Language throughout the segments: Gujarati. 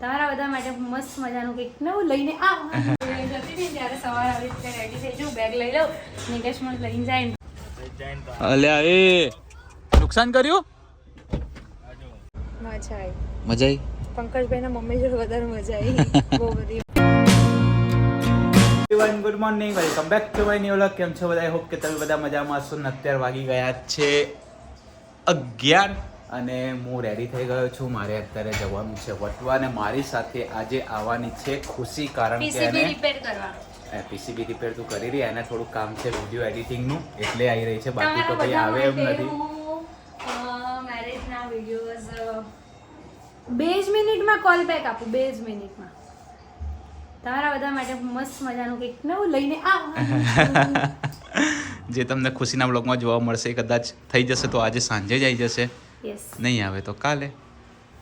તમારા બધા માટે મસ્ત મજાનું કંઈક નવું લઈને આવ ત્યારે સવારે આવી રીતે રેડી થઈ જાઉં બેગ લઈ લઉં નિકેશમાં લઈને જાય અલ્યા એ! નુકસાન કર્યું? મજા આવી મજા આવી પંકજભાઈના મમ્મી જોડે વધારે મજા આવી. બહુ બધી. Everyone good morning welcome back to my new vlog કેમ છો બધા? હોપ કે તમે બધા મજામાં હશો ને અત્યારે વાગી ગયા છે અગિયાર અને હું રેડી થઈ ગયો છું. મારે અત્યારે જવાનું છે વટવા અને મારી સાથે આજે આવવાની છે ખુશી કારણ કે એને રિપેર કરવા. પીસીબી રિપેર તું કરી રહી એને થોડું કામ છે વીડિયો એડિટિંગનું એટલે આવી રહી છે. બાકી તો કંઈ આવે એમ નથી. બે જ મિનિટમાં કોલ બેક આપું બે જ મિનિટમાં. તમારા બધા માટે મસ્ત મજાનું કંઈક નવું લઈને આવ જે તમને ખુશીના બ્લોગમાં જોવા મળશે કદાચ થઈ જશે તો આજે સાંજે જ આવી જશે. યસ નહીં આવે તો કાલે.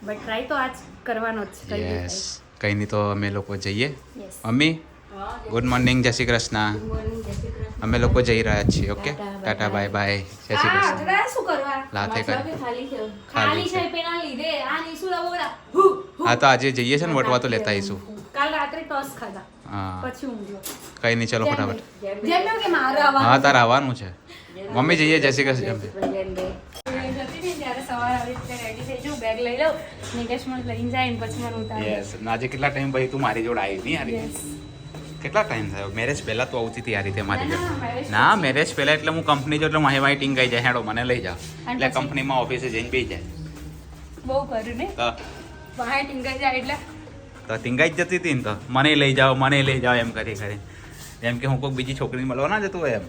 બટ ટ્રાય તો આજ કરવાનો જ છે યસ કંઈ નહીં તો અમે લોકો જઈએ. મમ્મી ગુડ મોર્નિંગ જય શ્રી કૃષ્ણ. અમે લોકો જઈ રહ્યા છીએ ઓકે ટાટા, બાય બાય જય શ્રી કૃષ્ણ. શું કરવા? લાથે કર. ખાલી છે. પેલા લીધે. આ નીસુ બોલા હુ તો આજે જઈએ છે ને વટવા તો લેતા આવીશું. કાલ રાત્રે ટોસ ખાધા. હા. પછી ઊંઘ્યો કંઈ નહીં ચલો ફટાફટ. જેમ કે મારા આવવાનું હા તારા આવવાનું છે. મમ્મી જઈએ જય શ્રી કૃષ્ણ. ત્યારે સવારે આવી રીતે રેડી થઈ જાઉં બેગ લઈ લઉં નિકેશ મને લઈને જાય ને પછી મને ઉતારે યસ આજે કેટલા ટાઈમ પછી તું મારી જોડે આવી નહીં યાર? કેટલા ટાઈમ થયો? મેરેજ પહેલા તો આવતી હતી આ રીતે મારી જોડે. ના મેરેજ પહેલા એટલે હું કંપની જો એટલે માહી માહી ટીંગાઈ જાય. હેડો મને લઈ જાઓ. એટલે કંપનીમાં ઓફિસે જઈને બેસી જાય. બહુ કર્યું ને? વાહે ટીંગાઈ જાય એટલે? તો ટીંગાઈ જ જતી હતી ને તો? મને લઈ જાઓ મને લઈ જાઓ એમ કરી કરી. એમ કે હું કોઈ બીજી છોકરીને મળવા ના જતું હોય એમ?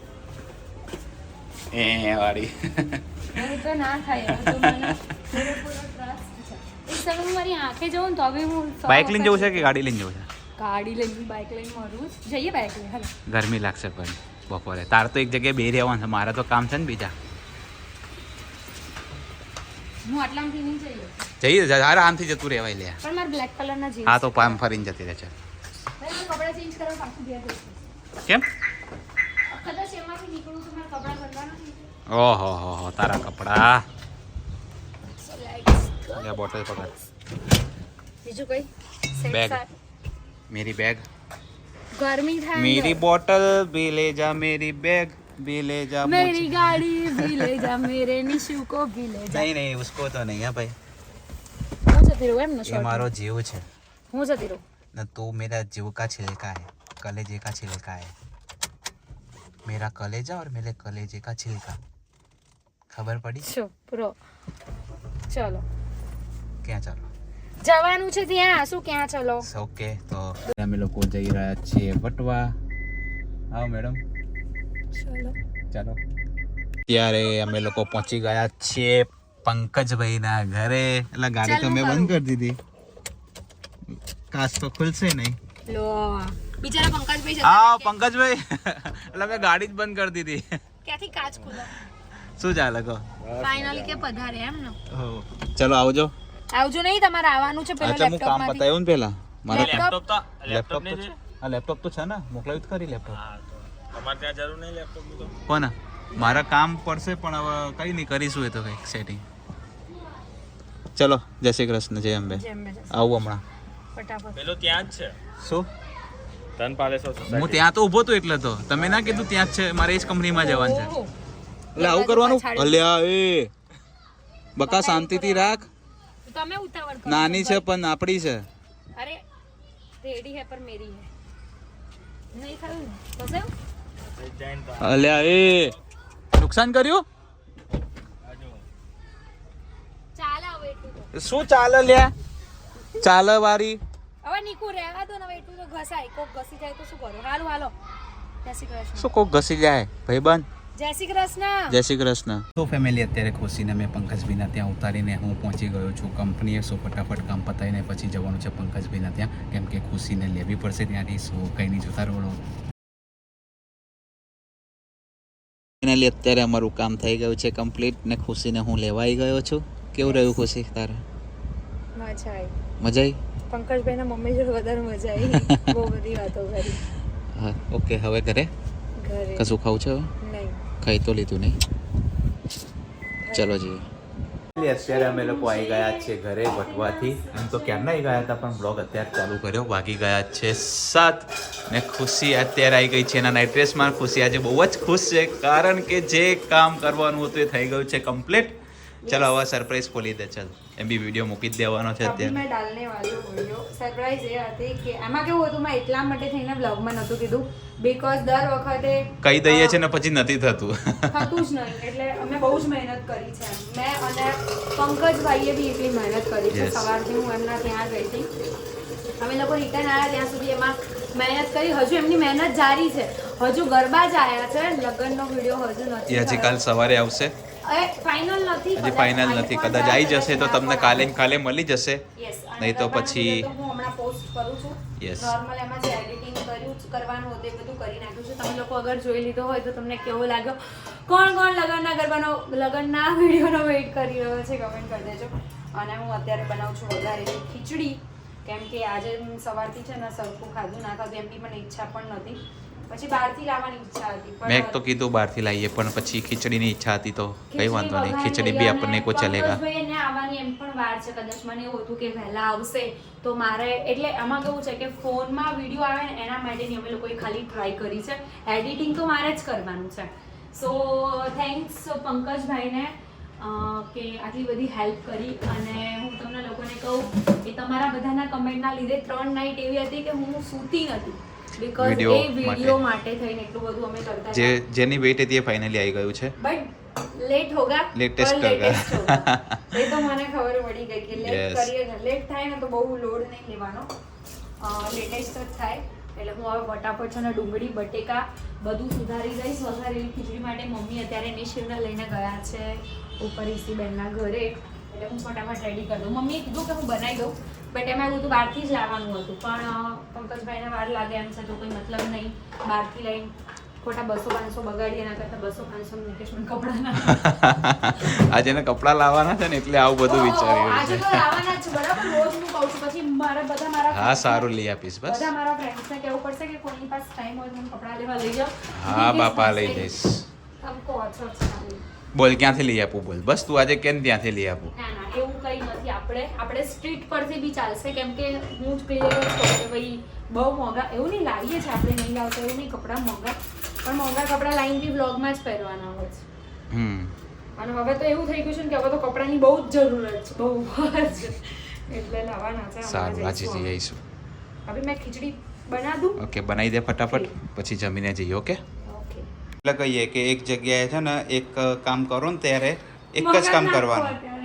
એ વાળી. એવું તો ના થાય એવું તો મને પૂરેપૂરો trust છે. એક સમય હું મારી આંખે જોઉં ને તો બી હું સો બાઇક લઈને જવું છે કે ગાડી લઈને જવું છે? ગાડી લઈને બાઇક લઈને મરું જઈએ બાઇક લઈને હાલો. ગરમી લાગશે પણ બપોરે. તારે તો એક જગ્યાએ બે રહેવાનું છે. મારા તો કામ છે ને બીજા. હું આટલામાંથી નહીં જઈએ જઈએ જા- આરામથી જતું રહેવાય લે. પણ મારે બ્લેક કલરના જીન્સ હા તો પામ ફરીને જતી રહે છે. કપડાં ચેન્જ કરવા પાછું ઘેર જઈશું. કેમ? કદાચ એમાંથી નીકળું તો મારા કપડાં બદલવાના છે. ઓહો હો હો તારા કપડા So, let's go. લે બોટલ પકડ બીજું કઈ Set Bag. સાર. મેરી બેગ ગરમી થાય मेरी અંદર. बोतल भी ले जा मेरी बैग भी ले जा मेरी गाड़ी भी ले जा मेरे निशु को भी ले जा नहीं नहीं उसको तो नहीं है भाई હું જતી રહું એમ ને ये short मारो जीव है માં? હું જતી રહું न तू मेरा जीव का छिलका है कलेजे का छिलका है मेरा कलेजा और मेरे कलेजे का छिलका ખબર પડી? છો પ્રો ચલો. ક્યાં ચાલો? જવાનું છે ત્યાં. શું ક્યાં ચલો? ઓકે તો અમે લોકો જઈ રહ્યા છીએ વટવા. આવો મેડમ. ચલો. ચાલો. ત્યારે અમે લોકો પહોંચી ગયા છીએ પંકજભાઈના ઘરે. એટલે ગાડી તો મેં બંધ કરી દીધી. કાચ તો ખુલશે નહીં. લો બિચારા પંકજભાઈ આ પંકજભાઈ. એટલે મેં ગાડી જ બંધ કરી દીધી. ક્યાંથી કાચ ખુલ્યો શું ચાલે કહો? ફાઇનલી કે પધારે એમ ને? હો. ચલો આવજો. આવજો નહીં તમારે આવવાનું છે પહેલા લેપટોપ કામ લેપટોપ પતાવ્યું ને પેલા? મારા લેપટોપ લેપટોપ તો છે. આ લેપટોપ તો છે ને? મોકલાવ્યું તો કરી લેપટોપ કોના? મારા કામ પડશે પણ હવે કઈ નહીં કરીશું એ તો કંઈક સેટિંગ ચલો જય શ્રી કૃષ્ણ જય અંબે. આવું હમણાં. ફટાફટ. પેલો ત્યાં જ છે. શું? ધન હું ત્યાં તો ઊભો તો એટલે તો. તમે ના કીધું ત્યાં જ છે મારે એ જ કંપનીમાં જવાનું છે. એટલે આવું કરવાનું? અલ્યા એ. બકા શાંતિથી રાખ. તમે ઉતાવળ કરો. નાની છે પણ આપડી છે. અરે રેડી હે પર મેરી હે. નહીં થયું ને? અલ્યા એ. નુકસાન કર્યું? શું ચાલે લ્યા? ચાલે વારી. હવે નીકુ રહેવા દો ને એટલું તો ઘસાય. કોક ઘસી જાય તો શું કરો? હાલો હાલો. શું કોક ઘસી જાય? ભાઈબંધ? જય શ્રી કૃષ્ણ. જય શ્રી કૃષ્ણ. તો ફેમિલી અત્યારે ખુશીને મેં પંકજભાઈના ત્યાં ઉતારીને હું પહોંચી ગયો છું. કંપનીએ સો ફટાફટ કામ પતાવીને પછી જવાનું છે પંકજભાઈના ત્યાં. કેમ કે ખુશીને લેવી પડશે ત્યાંથી સો કંઈ નહીં જોતા રોડો ફાઇનલી અત્યારે અમારું કામ થઈ ગયું છે કમ્પ્લીટ ને ખુશીને હું લેવાઈ ગયો છું. કેવું રહ્યું ખુશી તારે? મજા આવી મજા આવી પંકજભાઈના મમ્મી જોડે વધારે મજા આવી બહુ બધી વાતો કરી. હા ઓકે હવે ઘરે? ઘરે. કશું ખાવું છે હવે? નહીં ખાઈ તો લીધું નહીં. ચલો જઈએ. અત્યારે અમે લોકો આવી ગયા છે ઘરે વટવાથી એમ તો ક્યારના આવી ગયા હતા પણ બ્લોગ અત્યારે ચાલુ કર્યો વાગી ગયા છે સાત. ને ખુશી અત્યારે આવી ગઈ છે એના નાઇટ ડ્રેસમાં ખુશી આજે બહુ જ ખુશ છે કારણ કે જે કામ કરવાનું હતું એ થઈ ગયું છે કમ્પ્લીટ ચલો હવે સરપ્રાઈઝ ખોલી દે ચલ. એમ બી વીડિયો મૂકી જ દેવાનો છે અત્યારે. મેં ડાલને વાળો વીડિયો સરપ્રાઈઝ એ હતી કે એમાં કેવું હતું મેં એટલા માટે થઈને બ્લોગમાં નહોતું કીધું બીકોઝ દર વખતે કહી દઈએ છે ને પછી નથી થતું. થતું જ નહીં એટલે અમે બહુ જ મહેનત કરી છે મેં અને પંકજભાઈએ બી એટલી મહેનત કરી છે. સવારથી હું એમના ત્યાં ગઈ હતી અમે લોકો રિટર્ન આવ્યા ત્યાં સુધી એમાં મહેનત કરી. હજુ એમની મહેનત જારી છે. હજુ ગરબા જ આવ્યા છે. લગ્નનો વીડિયો હજુ નથી હજી કાલ સવારે આવશે. હજી ફાઇનલ નથી કદાચ આવી જશે તો તમને કાલે કાલે મળી જશે. નહીં તો પછી- હું હમણાં પોસ્ટ કરું છું. યસ નોર્મલ એમાં જે એડિટિંગ કર્યું કરવાનું હતું એ બધું કરી નાખ્યું છે. તમે લોકો અગર જોઈ લીધો હોય તો તમને કેવો લાગ્યો? કોણ કોણ લગ્નના ગરબાનો લગ્નના વિડીયોનો વેઇટ કરી રહ્યો છે કમેન્ટ કરી દેજો. અને હું અત્યારે બનાવું છું વઘારેલી ખીચડી કેમ કે આજે સવારથી છે ને સરખું ખાધું ના ખાધું એમની પણ ઈચ્છા પણ નથી. પછી બહારથી લાવવાની ઈચ્છા હતી મેં તો કીધું બહારથી લાવીએ પણ પછી ખીચડીની ઈચ્છા હતી તો કઈ વાંધો નહીં. ખીચડી બી આપણને કોઈ ચલેગા. એને આવવાની એમ પણ વાર છે. કદાચ મને એવું હતું કે વહેલા આવશે તો મારે એટલે આમાં કેવું છે કે ફોનમાં વીડિયો આવે ને એના માટેની અમે લોકોએ ખાલી ટ્રાય કરી છે. એડિટિંગ તો મારે જ કરવાનું છે. સો થેન્ક્સ પંકજભાઈને કે આટલી બધી હેલ્પ કરી અને હું તમને લોકોને કહું કે તમારા બધાના કમેન્ટના લીધે ત્રણ નાઇટ એવી હતી કે હું સૂતી નથી વીડિયો માટે. થઈને એટલું બધું અમે કરતા જે જેની વેટ હતી એ ફાઇનલી આવી ગયું છે. બટ લેટ હોગા લેટેસ્ટ હોગા. એ તો મને ખબર પડી ગઈ કે લેટ કરીએ ને લેટ થાય ને તો બહુ લોડ નહીં લેવાનો. લેટેસ્ટ જ થાય. એટલે હું હવે ફટાફટ છે ને ડુંગળી બટેકા બધું સુધારી દઈશ. વઘારેલી ખીચડી માટે મમ્મી અત્યારે નિશિવને લઈને ગયા છે. ઉપર ઈસીબેનના ઘરે. એટલે હું ફટાફટ રેડી કરી દઉં. મમ્મીએ કીધું કે હું બનાવી દઉં. બટ એમાં એવું હતું બહારથી જ લાવવાનું હતું. પણ પંકજભાઈને વાર લાગે એમ છે તો કોઈ મતલબ નહીં. બહારથી લઈને ખોટા બસો પાંચસો બગાડી એના કરતાં બસો પાંચસો નિકેશમાં કપડાના આજે એને કપડાં લાવવાના છે ને એટલે આવું બધું વિચાર્યું આજે તો લાવવાના છે બરાબર? રોજ હું કહું છું પછી મારા બધા મારા હા સારું લઈ આપીશ બસ. બધા મારા ફ્રેન્ડ્સને કહેવું પડશે કે કોઈની પાસે ટાઈમ હોય તો કપડાં લેવા લઈ જાઓ હા બાપા લઈ જઈશ. બોલ ક્યાંથી લઈ આપું બોલ? બસ તું આજે કેમ ત્યાંથી લઈ આપું? એવું કંઈ નથી. આપણે આપણે સ્ટ્રીટ પરથી બી ચાલશે. કેમ કે હું જ ક્લિયર જ કહું કે ભાઈ બહુ મોંઘા એવું નહીં લાવીએ છીએ આપણે નહીં લાવતા એવું નહીં કપડાં મોંઘા. પણ મોંઘા કપડાં લાઈન બી વ્લોગમાં જ પહેરવાના હોય છે. હમ. અને હવે તો એવું થઈ ગયું છે ને કે હવે તો કપડાની બહુ જ જરૂરત છે. બહુ જ. એટલે લાવવાના છે સારું વાંચી જઈશું જઈ હવે. આવીશું. હવે મેં ખીચડી બના દઉં ઓકે બનાવી દે ફટાફટ. પછી જમીને જઈએ ઓકે? ઓકે. એટલે કહીએ કે એક જગ્યાએ છે ને એક કામ કરો ને ત્યારે એક જ કામ કરવાનું.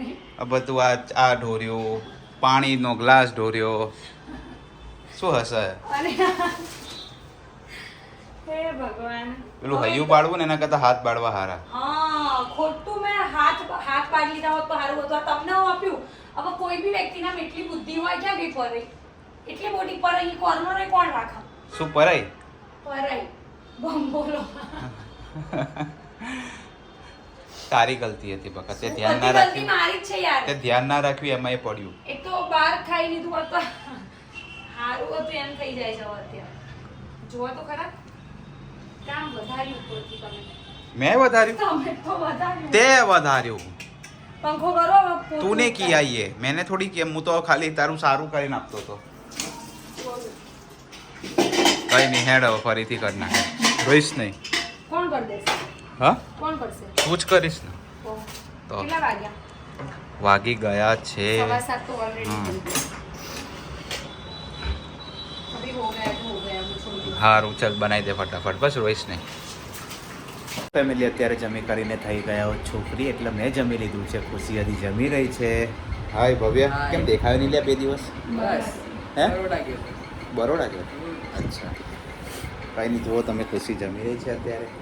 આ બધું આ આ ઢોર્યો પાણીનો ગ્લાસ ઢોર્યો. શું હશે? પેલું હૈયું પાડવું ને એના કરતા હાથ પાડવા હારા. હા ખોટું મેં હાથ હાથ પાડી લીધા હોત તો સારું હતું. આ તમને હું આપ્યું? હવે કોઈ બી વ્યક્તિના એટલી બુદ્ધિ હોય ક્યાં બી પરાઈ એટલી મોટી પરાઈ કોર્નરે કોણ રાખે? શું પરાઈ. બમ બોલો. સારી ગલતી હતી બકા તે ધ્યાન ના રાખ્યું મારી છે યાર? તે ધ્યાન ના રાખ્યું એમાં એ પડ્યું. એક તો બહાર ખાઈ લીધું હોત હારું હતું એમ થઈ જાય છે અત્યારે. જોવો તો ખરા. કામ વધાર્યું પડતી તમે. મેં વધાર્યું? તે વધાર્યું. પંખો કરો તૂને કિયા યે મેને થોડી કેમ હું તો ખાલી તારું સારું કરીને આપતો તો. કઈ નહીં હેડ ફરીથી કર નાખે. રોઈશ નહીં. કોણ કરી દેશે? હા? કોણ કરશે? તું જ કરીશ ને. તો. કેટલા વાગ્યા? વાગી ગયા છે. સવા સાત તો ઓલરેડી ગયા. હો ગયા હો ગયા હું. સારું ચાલ બનાવી દે ફટાફટ. બસ રોઈશ નહીં. ફેમિલી અત્યારે જમી કરીને થઈ ગયા હો છોકરી એટલે મેં જમી લીધું છે. ખુશી હજી જમી રહી છે. હાય ભવ્ય. કેમ દેખાયો નહીં લે બે દિવસ? બસ. હે? બરોડા ગયો? અચ્છા. કાંઈ નહીં જુઓ તમે ખુશી જમી રહી છે અત્યારે.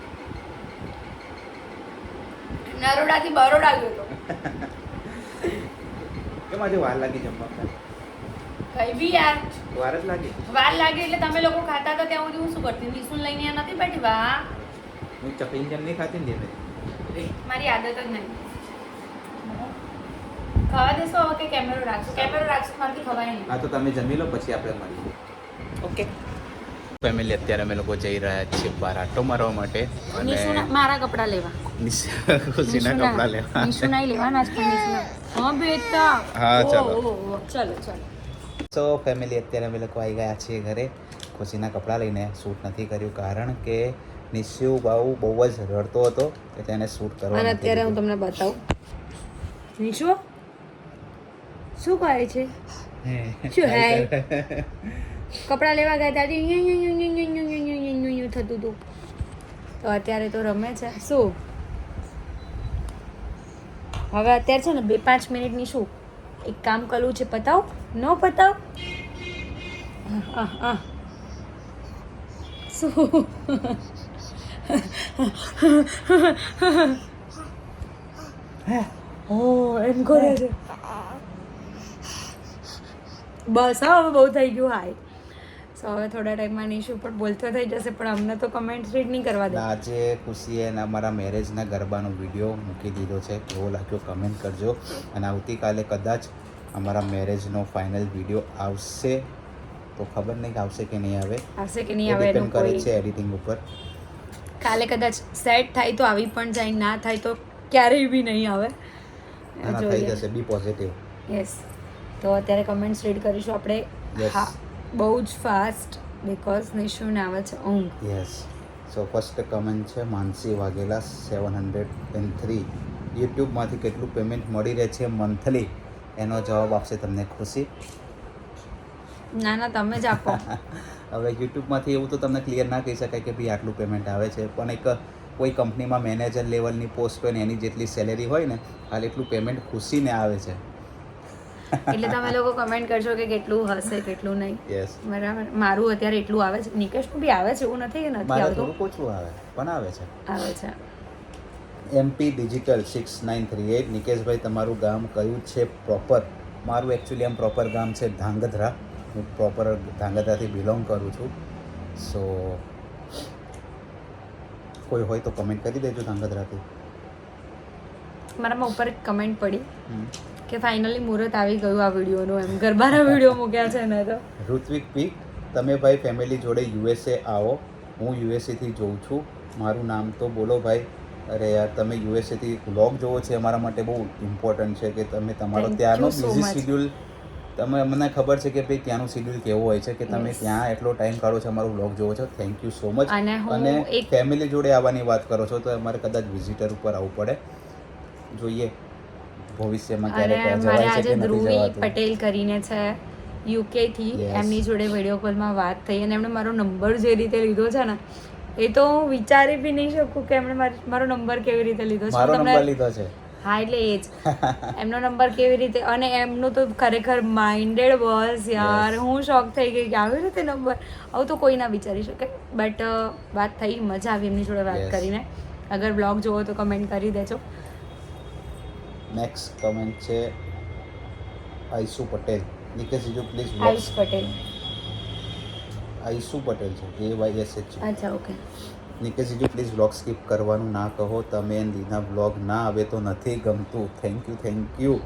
નરોડાથી બરોડા ગયો તો. કેમ આજે વાર લાગી જમવા? કઈ બી યાર. વાર જ લાગી. વાર લાગે એટલે તમે લોકો ખાતા હતા ત્યાં સુધી હું શું કરતી? વિસુન લઈને આ નથી બેઠી વાહ હું ચકલી જેમ નહીં ખાતી ને મારી આદત જ નહીં. ખાવા દેશો હવે કે કેમેરો રાખશો? કેમેરો રાખશો મારાથી ખવાય નહીં. હા તો તમે જમી લો પછી આપણે મળીએ ઓકે. ફેમિલી અત્યારે અમે લોકો જઈ રહ્યા છીએ બહાર આટો મારવા માટે અને મારા કપડાં લેવા. ખુશીના કપડા લેવા. નિશુના લેવાના છે નિશુના હા બેટા. હા, ચાલો. ચાલો ચાલો. સો ફેમિલી અત્યારે અમે લોકો આવી ગયા છીએ ઘરે. ખુશીના કપડાં લઈને શૂટ નથી કર્યું કારણ કે નિશુ બાઉ બહુ જ રડતો હતો એટલે એને શૂટ કરવા અને અત્યારે હું તમને બતાવું. નિશુ? શું કરે છે? હે. શું હે? કપડાં લેવા ગયા ત્યારે થતું હતું. તો અત્યારે તો રમે છે. શું? હવે અત્યારે છે ને બે પાંચ મિનિટની શું? એક કામ કરવું છે પતાવ? ન પતાવ? શું? એમ કરે છે. બસ હા હવે બહુ થઈ ગયું હાઈ સો હવે થોડા ટાઈમમાં નિશુ પણ બોલતો થઈ જશે પણ અમને તો કમેન્ટ રીડ નહીં કરવા દે. આજે ખુશીએ એના અમારા મેરેજના ગરબાનો વીડિયો મૂકી દીધો છે કેવો લાગ્યો કમેન્ટ કરજો. અને આવતીકાલે કદાચ અમારા મેરેજનો ફાઇનલ વીડિયો આવશે. તો ખબર નહીં કે આવશે કે નહીં આવે. આવશે કે નહીં આવે એનું ડિપેન્ડ કરે છે એડિટિંગ ઉપર. કાલે કદાચ સેટ થાય તો આવી પણ જાય ના થાય તો ક્યારેય બી નહીં આવે. થઈ જશે બી પોઝિટિવ યસ તો અત્યારે કમેન્ટ્સ રીડ કરીશું આપણે. હા. બહુ જ ફાસ્ટ બિકોઝ નિશુને આવે છે ઊંઘ. યસ સો ફર્સ્ટ કમેન્ટ છે Mansi Vaghela seven hundred and three યુટ્યુબમાંથી કેટલું પેમેન્ટ મળી રહે છે મંથલી એનો જવાબ આપશે તમને ખુશી. ના ના તમે જ આપો. હવે યુટ્યુબમાંથી એવું તો તમને ક્લિયર ના કહી શકાય કે ભાઈ આટલું પેમેન્ટ આવે છે પણ એક કોઈ કંપનીમાં મેનેજર લેવલની પોસ્ટ હોય ને એની જેટલી સેલેરી હોય ને હાલ એટલું પેમેન્ટ ખુશીને આવે છે. એટલે તમે લોકો કમેન્ટ કરજો કે કેટલું હશે કેટલું નહીં. યસ બરાબર. મારું અત્યારે એટલું આવે છે. નિકેશનું બી આવે છે એવું નથી કે નથી આવતું. ઓછું આવે પણ આવે છે. આવે છે. MP digital six nine three eight નિકેશભાઈ તમારું ગામ કયું છે પ્રોપર મારું એકચ્યુઅલી આમ પ્રોપર ગામ છે ધાંગધ્રા. હું પ્રોપર ધાંગધ્રાથી બિલોંગ કરું છું. સો કોઈ હોય તો કમેન્ટ કરી દેજો ધાંગધ્રાથી. મારામાં ઉપર એક કમેન્ટ પડી. કે ફાઇનલી મુહૂર્ત આવી ગયું આ વિડીયોનું એમ. ગરબાના વીડિયો મૂક્યા છે ને તો. ઋત્વિક પીક તમે ભાઈ ફેમિલી જોડે યુએસએ આવો. હું યુએસએથી જોઉં છું. મારું નામ તો બોલો ભાઈ. અરે યાર તમે યુએસએથી વ્લોગ જોવો છે અમારા માટે બહુ ઇમ્પોર્ટન્ટ છે કે તમે તમારો ત્યાંનો બિઝી. શિડ્યુલ તમે મને ખબર છે કે ભાઈ ત્યાંનું શિડ્યુલ કેવું હોય છે કે તમે ત્યાં એટલો ટાઈમ કાઢો છો અમારો વ્લોગ જોવો છો. થેન્ક યુ સો મચ અને ફેમિલી જોડે આવવાની વાત કરો છો તો અમારે કદાચ વિઝિટર ઉપર આવવું પડે. જોઈએ. ભવિષ્યમાં અને ક્યારેક જવાય છે આજે કે ધ્રુવી પટેલ કરીને છે યુકે થી એમની જોડે વીડિયો કોલમાં વાત થઈ અને એમણે મારો નંબર જે રીતે લીધો છે ને એ તો હું વિચારી બી નહીં શકું કે એમણે મારો નંબર કેવી રીતે લીધો છે. મારો નંબર તમને લીધો છે. હા એટલે એ જ. એમનો નંબર કેવી રીતે અને એમનું તો ખરેખર માઇન્ડેડ બસ યાર. હું શોક થઈ ગઈ કે આવી રીતે નંબર આવું તો કોઈ ના વિચારી શકે. બટ વાત થઈ મજા આવી એમની જોડે વાત કરીને. અગર બ્લોગ જોવો તો કમેન્ટ કરી દેજો. નેક્સ્ટ કમેન્ટ છે આઈસુ પટેલ. નિકેશ જીજુ પ્લીઝ આયુષ પટેલ. આઈસુ પટેલ છે એ વાય એસ એચ અચ્છા ઓકે નિકેશ જીજુ પ્લીઝ વ્લોગ સ્કીપ કરવાનું ના કહો. તમે એન દીના વ્લોગ ના આવે તો નથી ગમતું. Thank you thank you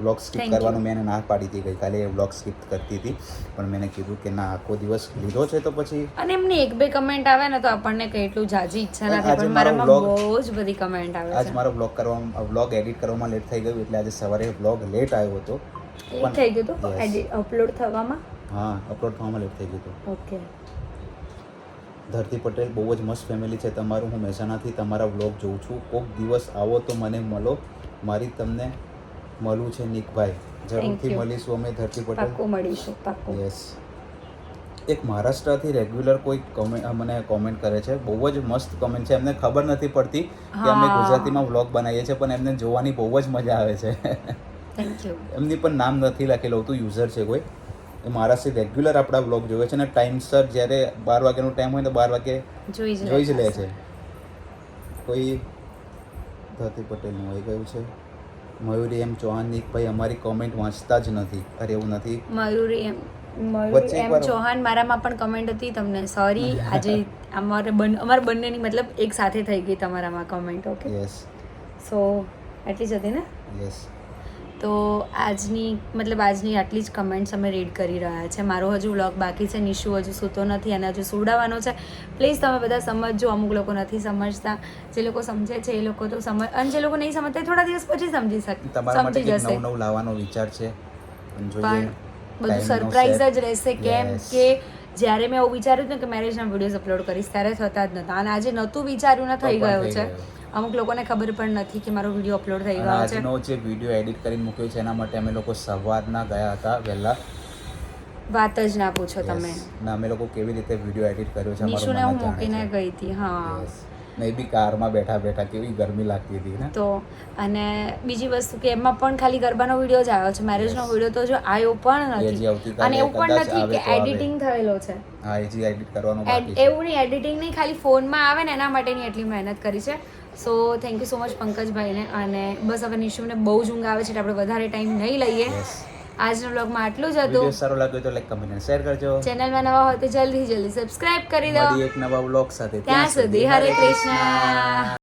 vlog skip કરવાનું મેં એને ના પાડી હતી. ગઈકાલે એ વ્લોગ સ્કીપ કરતી હતી. પણ મેં કીધું કે ના આખો દિવસ લીધો છે તો પછી અને એમની એક બે કમેન્ટ આવે ને તો આપણને કેટલું એટલું જાજી ઈચ્છા નથી. પણ મારો મારામાં બહુ જ બધી કમેન્ટ આવે આજ મારો વ્લોગ કરવામાં વ્લોગ એડિટ કરવામાં લેટ થઈ ગયું એટલે આજે સવારે વ્લોગ લેટ આવ્યો હતો. લેટ થઈ ગયો તો. અપલોડ થવામાં? હા અપલોડ થવામાં લેટ થઈ ગયું હતું. ઓકે ધરતી પટેલ બહુ જ મસ્ત ફેમિલી છે તમારું. હું મહેસાણાથી તમારા વ્લોગ જોઉં છું. કોક દિવસ આવો તો મને મળો. મારી તમને મળવું છે નિકભાઈ. જરૂરથી મળીશું અમે ધરતી પટેલ. પાક્કું મળીશું પાક્કું. યસ એક મહારાષ્ટ્રથી રેગ્યુલર કોઈ કમેન્ટ મને કોમેન્ટ કરે છે. બહુ જ મસ્ત કમેન્ટ છે. એમને ખબર નથી પડતી કે અમે ગુજરાતીમાં વ્લોગ બનાવીએ છીએ પણ એમને જોવાની બહુ જ મજા આવે છે. એમની પણ નામ નથી લખેલું હતું યુઝર છે કોઈ. એ મહારાષ્ટ્રથી રેગ્યુલર આપણા વ્લોગ જોવે છે અને ટાઈમસર જ્યારે બાર વાગ્યાનો ટાઈમ હોય તો બાર વાગે જોઈ જ લે છે કોઈ ધરતી પટેલનું આવી ગયું છે? મયુરી એમ ચૌહાણની ભાઈ અમારી કોમેન્ટ વાંચતા જ નથી. અરે એવું નથી? મયુરી એમ મયુરી એમ ચૌહાણ મારામાં પણ કમેન્ટ હતી તમને. સોરી આજે અમારે બંને અમારા બંનેની મતલબ એક સાથે થઈ ગઈ તમારામાં કમેન્ટ ઓકે યસ સો એટલી જ હતી ને? યસ તો આજની મતલબ આજની આટલી જ કમેન્ટ્સ અમે રીડ કરી રહ્યા છે. મારો હજુ વ્લોગ બાકી છે નિશુ હજુ સૂતો નથી અને હજુ સુડાવવાનો છે. પ્લીઝ તમે બધા સમજજો અમુક લોકો નથી સમજતા. જે લોકો સમજે છે એ લોકો તો સમજ અને જે લોકો નહીં સમજતા થોડા દિવસ પછી સમજી શકે સમજી જશે. નવું લાવવાનો વિચાર છે? પણ બધું સરપ્રાઈઝ જ રહેશે કેમ કે જ્યારે મેં એવું વિચાર્યું હતું કે મેરેજના વિડીયોઝ અપલોડ કરીશ ત્યારે થતા જ નતા. અને આજે નહોતું વિચાર્યું ને થઈ ગયું છે. અમુક લોકોને ખબર પણ નથી કે મારો વીડિયો અપલોડ થઈ ગયો છે. આજનો જે વીડિયો એડિટ કરીને મૂક્યો છે એના માટે અમે લોકો સવારના ગયા હતા વહેલા. વાત જ ના પૂછો તમે. ના અમે લોકો કેવી રીતે વીડિયો એડિટ કર્યો છે નિશુને હું મૂકીને ગઈ હતી હા. બી કારમાં બેઠા બેઠા કેવી ગરમી લાગતી હતી ને. તો અને બીજી વસ્તુ કે એમાં પણ ખાલી ગરબાનો વીડિયો જ આવ્યો છે મેરેજનો વીડિયો તો જો આવ્યો પણ નથી. અને એવું પણ નથી કે એડિટિંગ થયેલો છે. હા એ જે એડિટ કરવાનો બાકી છે. એવું નહીં એડિટિંગ નહીં ખાલી ફોનમાં આવે ને એના માટેની એટલી મહેનત કરી છે. So thank you so much પંકજભાઈને અને બસ હવે નિશુને બહુ જ ઊંઘ આવે છે એટલે આપણે વધારે ટાઈમ નહીં લઈએ. આજના બ્લોગમાં આટલું જ હતું. સારો લાગ્યો તો લાઈક કમેન્ટ અને શેર કરજો. ચેનલમાં નવા હોય તો જલ્દી જલ્દી સબસ્ક્રાઇબ કરી દો. એક નવા બ્લોગ સાથે. ત્યાં સુધી હરે કૃષ્ણ.